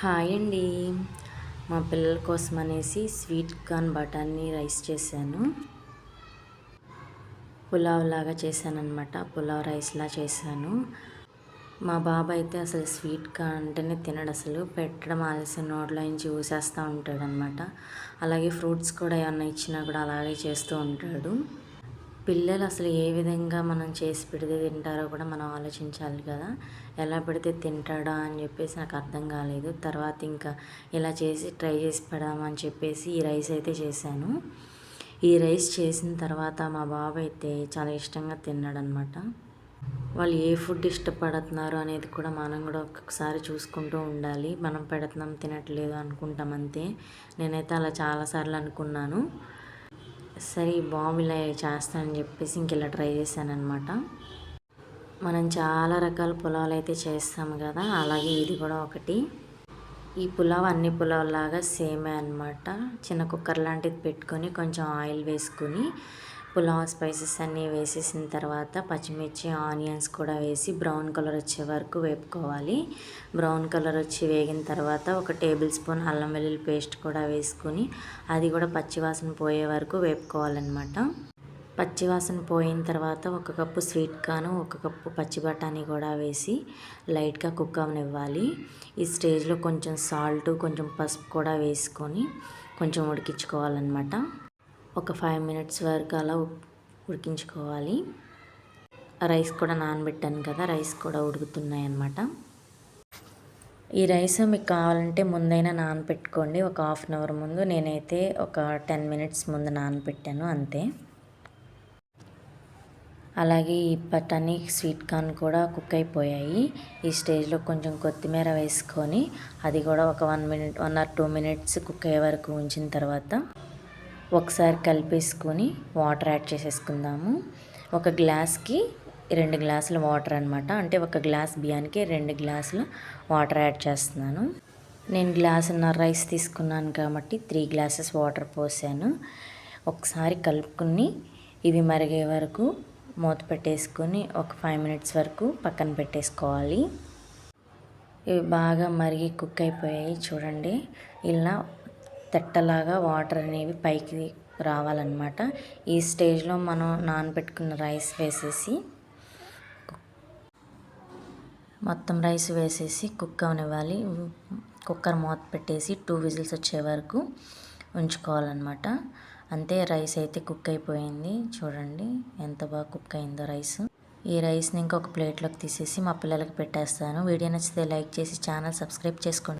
Hi అండి. మా పిల్లల కోసం అనేసి స్వీట్ కార్న్ బఠానీ రైస్ చేశాను. పులావ్ లాగా చేశాను అనమాట పులావ్ రైస్లా చేశాను. మా బాబు అయితే అసలు స్వీట్ కార్న్ అంటేనే తినడు అసలు. పెట్టడం ఆలస్యం నోట్లో నుంచి ఊసేస్తూ ఉంటాడనమాట అలాగే ఫ్రూట్స్ కూడా ఏమన్నా ఇచ్చినా కూడా అలాగే చేస్తూ ఉంటాడు. పిల్లలు అసలు ఏ విధంగా మనం చేసి పెడితే తింటారో కూడా మనం ఆలోచించాలి కదా. ఎలా పెడితే తింటాడా అని చెప్పేసి నాకు అర్థం కాలేదు. తర్వాత ఇంకా ఇలా చేసి ట్రై చేసి పెడదామని చెప్పేసి ఈ రైస్ అయితే చేశాను. ఈ రైస్ చేసిన తర్వాత మా బాబు అయితే చాలా ఇష్టంగా తిన్నాడనమాట వాళ్ళు ఏ ఫుడ్ ఇష్టపడుతున్నారు అనేది కూడా మనం కూడా ఒక్కొక్కసారి చూసుకుంటూ ఉండాలి. మనం పెడుతున్నాం తినట్లేదు అనుకుంటాం అంతే. నేనైతే అలా చాలాసార్లు అనుకున్నాను. సరే బాబు ఇలా చేస్తానని చెప్పేసి ఇంక ఇలా ట్రై చేశానమాట మనం చాలా రకాల పులావులు అయితే చేస్తాము కదా అలాగే ఇది కూడా ఒకటి. ఈ పులావ్ అన్ని పులావ్ లాగా సేమే అనమాట చిన్న కుక్కర్ లాంటిది పెట్టుకొని కొంచెం ఆయిల్ వేసుకుని పులావ్ స్పైసెస్ అన్నీ వేసేసిన తర్వాత పచ్చిమిర్చి ఆనియన్స్ కూడా వేసి బ్రౌన్ కలర్ వచ్చే వరకు వేపుకోవాలి. బ్రౌన్ కలర్ వచ్చి వేగిన తర్వాత ఒక టేబుల్ స్పూన్ అల్లం వెల్లుల్లి పేస్ట్ కూడా వేసుకుని అది కూడా పచ్చివాసన పోయే వరకు వేపుకోవాలన్నమాట. పచ్చివాసన పోయిన తర్వాత ఒక కప్పు స్వీట్ కాను ఒక కప్పు పచ్చి బఠానీ కూడా వేసి లైట్గా కుక్ అవనివ్వాలి. ఈ స్టేజ్లో కొంచెం సాల్ట్ కొంచెం పసుపు కూడా వేసుకొని కొంచెం ఉడికించుకోవాలన్నమాట. ఒక ఫైవ్ మినిట్స్ వరకు అలా ఉడికించుకోవాలి. రైస్ కూడా నానబెట్టాను కదా రైస్ కూడా ఉడుకుతున్నాయి అన్నమాట ఈ రైస్ మీకు కావాలంటే ముందైనా నానబెట్టుకోండి ఒక హాఫ్ అన్ అవర్ ముందు. నేనైతే ఒక టెన్ మినిట్స్ ముందు నానబెట్టాను అంతే. అలాగే ఈ బఠానీ స్వీట్ కార్న్ కూడా కుక్ అయిపోయాయి. ఈ స్టేజ్లో కొంచెం కొత్తిమీర వేసుకొని అది కూడా ఒక one minute one or two minutes cook అయ్యే వరకు ఉంచిన తర్వాత ఒకసారి కలిపేసుకొని వాటర్ యాడ్ చేసేసుకుందాము. ఒక గ్లాస్కి రెండు గ్లాసుల వాటర్ అనమాట అంటే ఒక గ్లాస్ బియ్యానికి రెండు గ్లాసుల వాటర్ యాడ్ చేస్తున్నాను. నేను గ్లాసున్నర రైస్ తీసుకున్నాను కాబట్టి త్రీ గ్లాసెస్ వాటర్ పోసాను. ఒకసారి కలుపుకుని ఇవి మరిగే వరకు మూత పెట్టేసుకొని ఒక ఫైవ్ మినిట్స్ వరకు పక్కన పెట్టేసుకోవాలి. ఇవి బాగా మరిగి కుక్ అయిపోయాయి చూడండి. ఇలా తెట్టలాగా వాటర్ అనేవి పైకి రావాలన్నమాట. ఈ స్టేజ్లో మనం నానబెట్టుకున్న రైస్ వేసేసి మొత్తం రైస్ వేసేసి కుక్ అవనివ్వాలి కుక్కర్ మూత పెట్టేసి టూ విజిల్స్ వచ్చే వరకు ఉంచుకోవాలన్నమాట. అంతే రైస్ అయితే కుక్ అయిపోయింది. చూడండి ఎంత బాగా కుక్ అయిందో రైస్. ఈ రైస్ని ఇంకొక ప్లేట్లోకి తీసేసి మా పిల్లలకి పెట్టేస్తాను. వీడియో నచ్చితే లైక్ చేసి ఛానల్ సబ్స్క్రైబ్ చేసుకోండి.